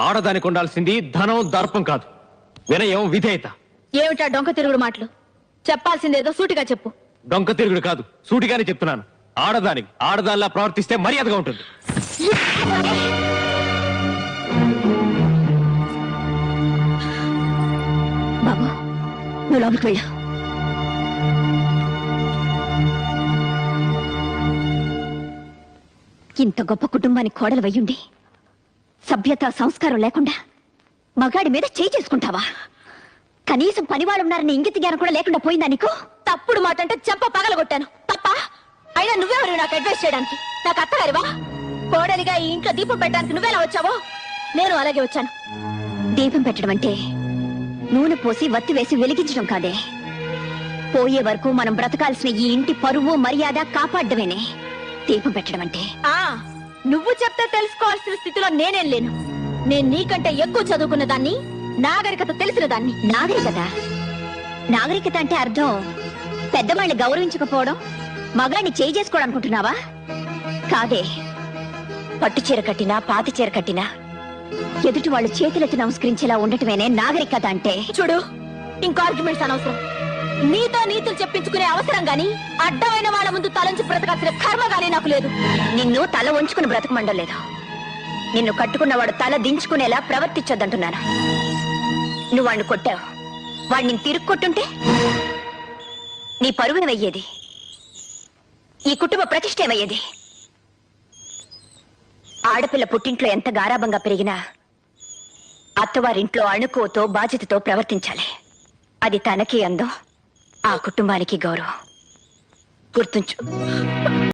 ఆడదానికి ఉండాల్సింది ధనం దర్పం కాదు. వినయం విధేయత. ఏమిటా డొంక తిరుగుడు మాటలు? చెప్పాల్సిందేదో సూటిగా చెప్పు. డొంక తిరుగుడు కాదు సూటిగానే చెప్తున్నాను. ఆడదానికి ఆడదానిలా ప్రవర్తిస్తే మర్యాదగా ఉంటుంది. బాబు నువ్వు లోపలికి వెళ్ళు. ఇంత గొప్ప కుటుంబానికి కోడలు వయ్యుండి సభ్యత సంస్కారం లేకుండా మగాడి మీద చేయి చేసుకుంటావా? కనీసం పనివాళ్ళున్నారని ఇంగిత జ్ఞానం కూడా లేకుండా పోయిందా నీకు? తప్పుడు మాట అంటే చెంప పగలగొట్టాను. తప్ప? అయినా నువ్వెవరు నాకు అడ్వైస్ చేయడానికి? నాకు అత్తగారివా? కోడలిగా ఈ ఇంట్లో దీపం పెట్టడానికి నువ్వెలా వచ్చావో? నేను అలాగే వచ్చాను. దీపం పెట్టడం అంటే నూనె పోసి వత్తి వేసి వెలిగించడం కాదే. పోయే వరకు మనం బ్రతకాల్సిన ఈ ఇంటి పరువు మర్యాద కాపాడమేనే దీపం పెట్టడం అంటే? ఆ. నువ్వు చెప్తే తెలుసుకోవాల్సిన స్థితిలో నేనేం లేను. నేను నీకంటే ఎక్కువ చదువుకున్న దాన్ని నాగరికత తెలిసిన దాన్ని. నాగరికత? నాగరికత అంటే అర్థం పెద్దవాళ్ళని గౌరవించకపోవడం మగాడిని చేయి చేసుకోవడం అనుకుంటున్నావా కాదే. పట్టు చీర కట్టినా పాతి చీర కట్టినా ఎదుటి వాళ్ళు చేతులెత్తి నమస్కరించేలా ఉండటమేనే నాగరికత అంటే. చూడు ఇంకో ఆర్గ్యుమెంట్స్ అనవసరం. నీతో నీతులు చెప్పించుకునే అవసరం గాని అడ్డమైన వాళ్ళ ముందు తలంచి బ్రతకాల్సిన కర్మ గాని నాకు లేదు. నిన్ను తల ఉంచుకుని బ్రతకమండం లేదు. నిన్ను కట్టుకున్నవాడు తల దించుకునేలా ప్రవర్తించొద్దంటున్నాను. నువ్వు వాడిని కొట్టావు. వాడిని తిరుగు కొట్టుంటే నీ పరువునమయ్యేది ఈ కుటుంబ ప్రతిష్టమయ్యేది ఆడపిల్ల పుట్టింట్లో ఎంత గారాభంగా పెరిగినా అత్తవారింట్లో అణుకోతో బాధ్యతతో ప్రవర్తించాలి. అది తనకి అందం. ఆ కుటుంబానికి గౌరవం. గుర్తుంచు.